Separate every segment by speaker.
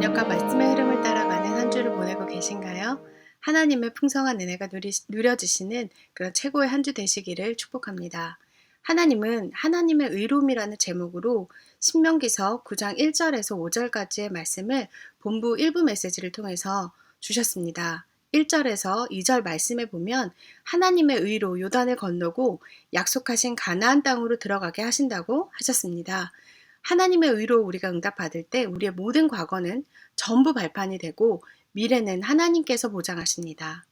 Speaker 1: 언약과 말씀의 흐름을 따라가는 한 주를 보내고 계신가요? 하나님의 풍성한 은혜가 누리, 누려지시는 그런 최고의 한 주 되시기를 축복합니다. 하나님은 하나님의 의로움이라는 제목으로 신명기서 9장 1절에서 5절까지의 말씀을 본부 일부 메시지를 통해서 주셨습니다. 1절에서 2절 말씀에 보면 하나님의 의로 요단을 건너고 약속하신 가나안 땅으로 들어가게 하신다고 하셨습니다. 하나님의 의로 우리가 응답받을 때 우리의 모든 과거는 전부 발판이 되고 미래는 하나님께서 보장하십니다.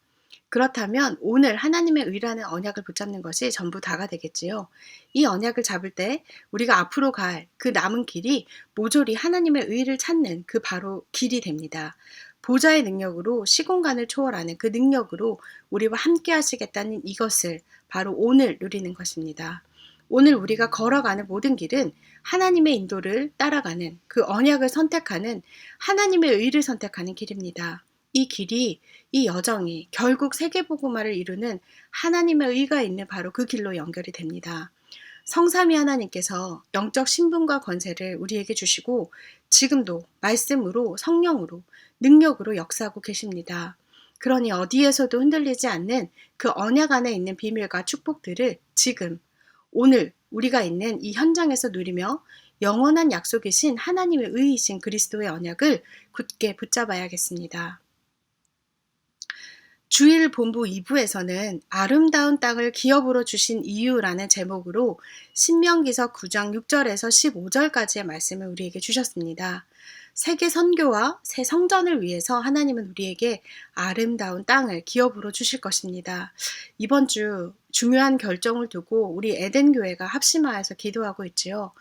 Speaker 1: 그렇다면 오늘 하나님의 의라는 언약을 붙잡는 것이 전부 다가 되겠지요. 이 언약을 잡을 때 우리가 앞으로 갈 그 남은 길이 모조리 하나님의 의를 찾는 그 바로 길이 됩니다. 보좌의 능력으로 시공간을 초월하는 그 능력으로 우리와 함께 하시겠다는 이것을 바로 오늘 누리는 것입니다. 오늘 우리가 걸어가는 모든 길은 하나님의 인도를 따라가는 그 언약을 선택하는 하나님의 의를 선택하는 길입니다. 이 길이 이 여정이 결국 세계복음화를 이루는 하나님의 의가 있는 바로 그 길로 연결이 됩니다. 성삼위 하나님께서 영적 신분과 권세를 우리에게 주시고 지금도 말씀으로 성령으로 능력으로 역사하고 계십니다. 그러니 어디에서도 흔들리지 않는 그 언약 안에 있는 비밀과 축복들을 지금 오늘 우리가 있는 이 현장에서 누리며 영원한 약속이신 하나님의 의이신 그리스도의 언약을 굳게 붙잡아야겠습니다. 주일 본부 2부에서는 아름다운 땅을 기업으로 주신 이유라는 제목으로 신명기서 9장 6절에서 15절까지의 말씀을 우리에게 주셨습니다. 세계 선교와 새 성전을 위해서 하나님은 우리에게 아름다운 땅을 기업으로 주실 것입니다. 이번 주 중요한 결정을 두고 우리 에덴 교회가 합심하여서 기도하고 있지요.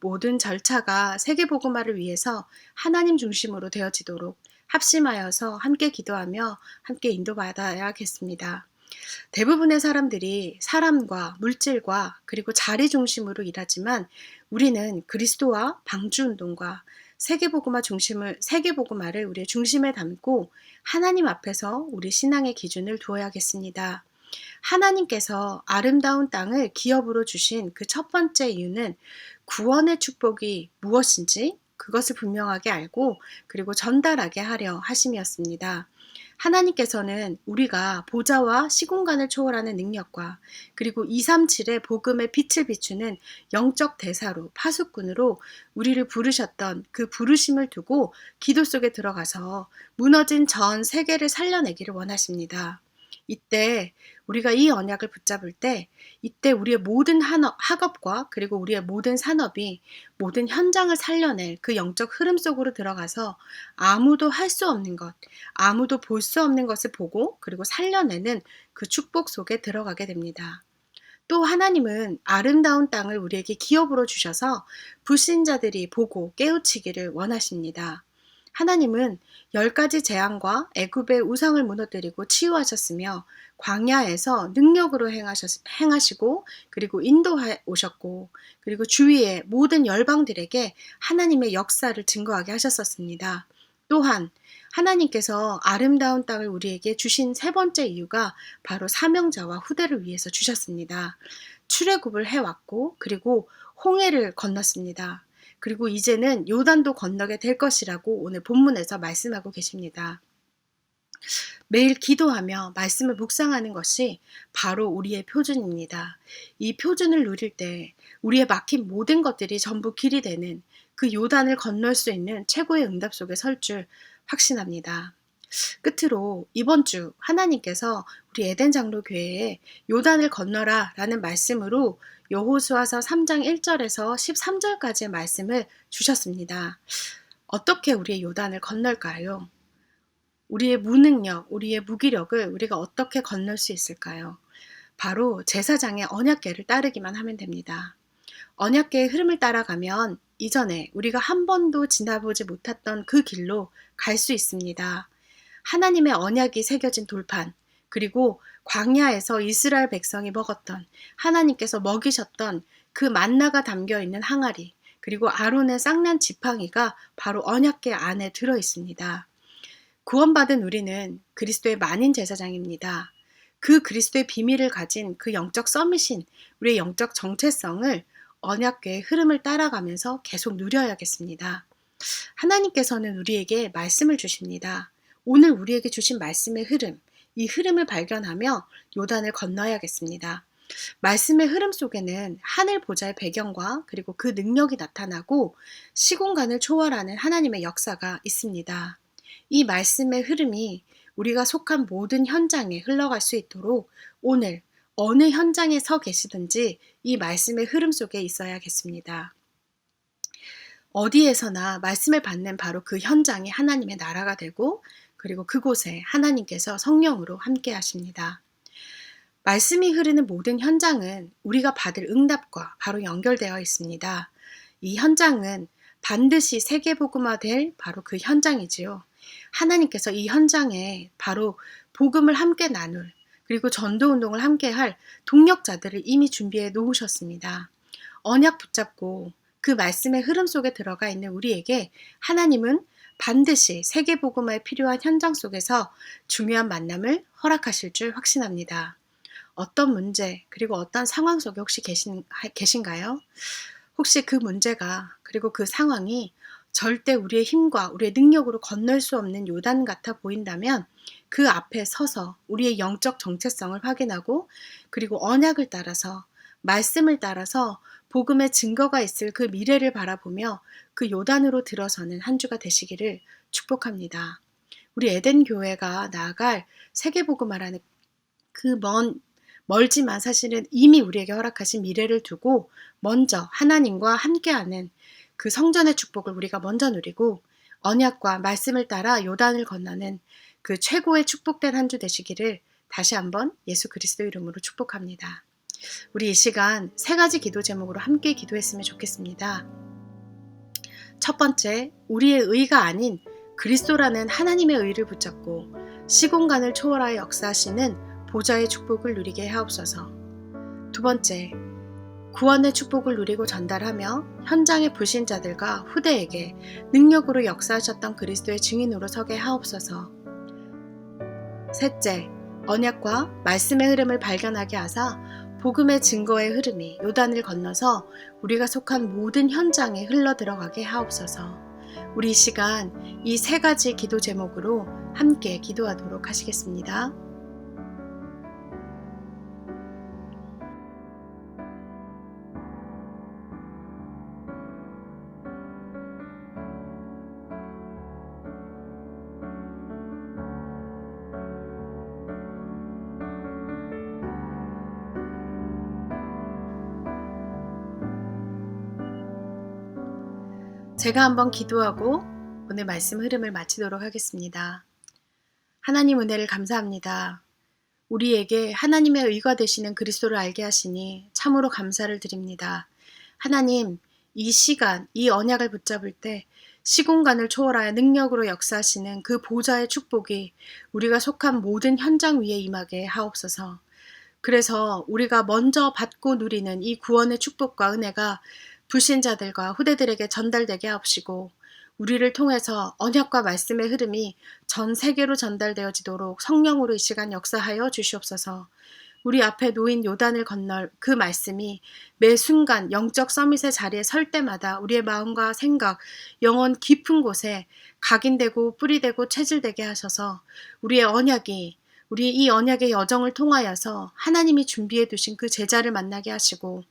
Speaker 1: 모든 절차가 세계 복음화를 위해서 하나님 중심으로 되어지도록 합심하여서 함께 기도하며 함께 인도받아야겠습니다. 대부분의 사람들이 사람과 물질과 그리고 자리 중심으로 일하지만 우리는 그리스도와 방주 운동과 세계복음화 중심을 세계복음화를 우리의 중심에 담고 하나님 앞에서 우리 신앙의 기준을 두어야겠습니다. 하나님께서 아름다운 땅을 기업으로 주신 그 첫 번째 이유는 구원의 축복이 무엇인지 그것을 분명하게 알고 그리고 전달하게 하려 하심이었습니다. 하나님께서는 우리가 보좌와 시공간을 초월하는 능력과 그리고 237의 복음의 빛을 비추는 영적 대사로 파수꾼으로 우리를 부르셨던 그 부르심을 두고 기도 속에 들어가서 무너진 전 세계를 살려내기를 원하십니다. 이때 우리가 이 언약을 붙잡을 때 이때 우리의 모든 학업과 그리고 우리의 모든 산업이 모든 현장을 살려낼 그 영적 흐름 속으로 들어가서 아무도 할 수 없는 것, 아무도 볼 수 없는 것을 보고 그리고 살려내는 그 축복 속에 들어가게 됩니다. 또 하나님은 아름다운 땅을 우리에게 기업으로 주셔서 불신자들이 보고 깨우치기를 원하십니다. 하나님은 열 가지 재앙과 애굽의 우상을 무너뜨리고 치유하셨으며 광야에서 능력으로 행하셨, 행하시고 그리고 인도해 오셨고 그리고 주위의 모든 열방들에게 하나님의 역사를 증거하게 하셨었습니다. 또한 하나님께서 아름다운 땅을 우리에게 주신 세 번째 이유가 바로 사명자와 후대를 위해서 주셨습니다. 출애굽을 해왔고 그리고 홍해를 건넜습니다. 그리고 이제는 요단도 건너게 될 것이라고 오늘 본문에서 말씀하고 계십니다. 매일 기도하며 말씀을 묵상하는 것이 바로 우리의 표준입니다. 이 표준을 누릴 때 우리의 막힌 모든 것들이 전부 길이 되는 그 요단을 건널 수 있는 최고의 응답 속에 설 줄 확신합니다. 끝으로 이번 주 하나님께서 우리 에덴 장로 교회에 요단을 건너라 라는 말씀으로 여호수아서 3장 1절에서 13절까지의 말씀을 주셨습니다. 어떻게 우리의 요단을 건널까요? 우리의 무능력, 우리의 무기력을 우리가 어떻게 건널 수 있을까요? 바로 제사장의 언약계를 따르기만 하면 됩니다. 언약계의 흐름을 따라가면 이전에 우리가 한 번도 지나보지 못했던 그 길로 갈 수 있습니다. 하나님의 언약이 새겨진 돌판, 그리고 광야에서 이스라엘 백성이 먹었던 하나님께서 먹이셨던 그 만나가 담겨 있는 항아리, 그리고 아론의 쌍난 지팡이가 바로 언약계 안에 들어 있습니다. 구원받은 우리는 그리스도의 만인 제사장입니다. 그 그리스도의 비밀을 가진 그 영적 서밋인 우리의 영적 정체성을 언약계의 흐름을 따라가면서 계속 누려야겠습니다. 하나님께서는 우리에게 말씀을 주십니다. 오늘 우리에게 주신 말씀의 흐름, 이 흐름을 발견하며 요단을 건너야겠습니다. 말씀의 흐름 속에는 하늘 보좌의 배경과 그리고 그 능력이 나타나고 시공간을 초월하는 하나님의 역사가 있습니다. 이 말씀의 흐름이 우리가 속한 모든 현장에 흘러갈 수 있도록 오늘 어느 현장에 서 계시든지 이 말씀의 흐름 속에 있어야겠습니다. 어디에서나 말씀을 받는 바로 그 현장이 하나님의 나라가 되고 그리고 그곳에 하나님께서 성령으로 함께 하십니다. 말씀이 흐르는 모든 현장은 우리가 받을 응답과 바로 연결되어 있습니다. 이 현장은 반드시 세계복음화될 바로 그 현장이지요. 하나님께서 이 현장에 바로 복음을 함께 나눌 그리고 전도 운동을 함께 할 동력자들을 이미 준비해 놓으셨습니다. 언약 붙잡고 그 말씀의 흐름 속에 들어가 있는 우리에게 하나님은 반드시 세계복음화에 필요한 현장 속에서 중요한 만남을 허락하실 줄 확신합니다. 어떤 문제, 그리고 어떤 상황 속에 혹시 계신, 계신가요? 혹시 그 문제가, 그리고 그 상황이 절대 우리의 힘과 우리의 능력으로 건널 수 없는 요단 같아 보인다면 그 앞에 서서 우리의 영적 정체성을 확인하고 그리고 언약을 따라서 말씀을 따라서 복음의 증거가 있을 그 미래를 바라보며 그 요단으로 들어서는 한 주가 되시기를 축복합니다. 우리 에덴 교회가 나아갈 세계복음화라는 그 먼 멀지만 사실은 이미 우리에게 허락하신 미래를 두고 먼저 하나님과 함께하는 그 성전의 축복을 우리가 먼저 누리고 언약과 말씀을 따라 요단을 건너는 그 최고의 축복된 한 주 되시기를 다시 한번 예수 그리스도 이름으로 축복합니다. 우리 이 시간 세 가지 기도 제목으로 함께 기도했으면 좋겠습니다. 첫 번째, 우리의 의가 아닌 그리스도라는 하나님의 의를 붙잡고 시공간을 초월하여 역사하시는 보좌의 축복을 누리게 하옵소서. 두 번째, 구원의 축복을 누리고 전달하며 현장의 불신자들과 후대에게 능력으로 역사하셨던 그리스도의 증인으로 서게 하옵소서. 셋째, 언약과 말씀의 흐름을 발견하게 하사 복음의 증거의 흐름이 요단을 건너서 우리가 속한 모든 현장에 흘러 들어가게 하옵소서. 우리 이 시간 이 세 가지 기도 제목으로 함께 기도하도록 하시겠습니다. 제가 한번 기도하고 오늘 말씀 흐름을 마치도록 하겠습니다. 하나님 은혜를 감사합니다. 우리에게 하나님의 의가 되시는 그리스도를 알게 하시니 참으로 감사를 드립니다. 하나님, 이 시간, 이 언약을 붙잡을 때 시공간을 초월하여 능력으로 역사하시는 그 보좌의 축복이 우리가 속한 모든 현장 위에 임하게 하옵소서. 그래서 우리가 먼저 받고 누리는 이 구원의 축복과 은혜가 불신자들과 후대들에게 전달되게 하옵시고 우리를 통해서 언약과 말씀의 흐름이 전 세계로 전달되어지도록 성령으로 이 시간 역사하여 주시옵소서. 우리 앞에 놓인 요단을 건널 그 말씀이 매 순간 영적 서밋의 자리에 설 때마다 우리의 마음과 생각, 영혼 깊은 곳에 각인되고 뿌리되고 체질되게 하셔서 우리의 언약이 우리 이 언약의 여정을 통하여서 하나님이 준비해 두신 그 제자를 만나게 하시고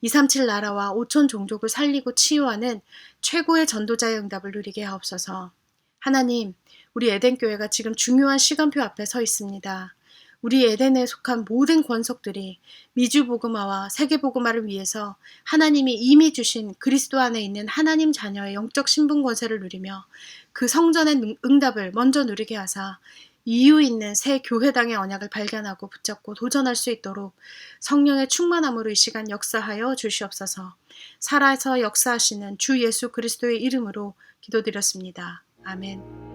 Speaker 1: 237 나라와 5천 종족을 살리고 치유하는 최고의 전도자의 응답을 누리게 하옵소서. 하나님, 우리 에덴 교회가 지금 중요한 시간표 앞에 서 있습니다. 우리 에덴에 속한 모든 권속들이 미주 복음화와 세계 복음화를 위해서 하나님이 이미 주신 그리스도 안에 있는 하나님 자녀의 영적 신분 권세를 누리며 그 성전의 응답을 먼저 누리게 하사 이유 있는 새 교회당의 언약을 발견하고 붙잡고 도전할 수 있도록 성령의 충만함으로 이 시간 역사하여 주시옵소서. 살아서 역사하시는 주 예수 그리스도의 이름으로 기도드렸습니다. 아멘.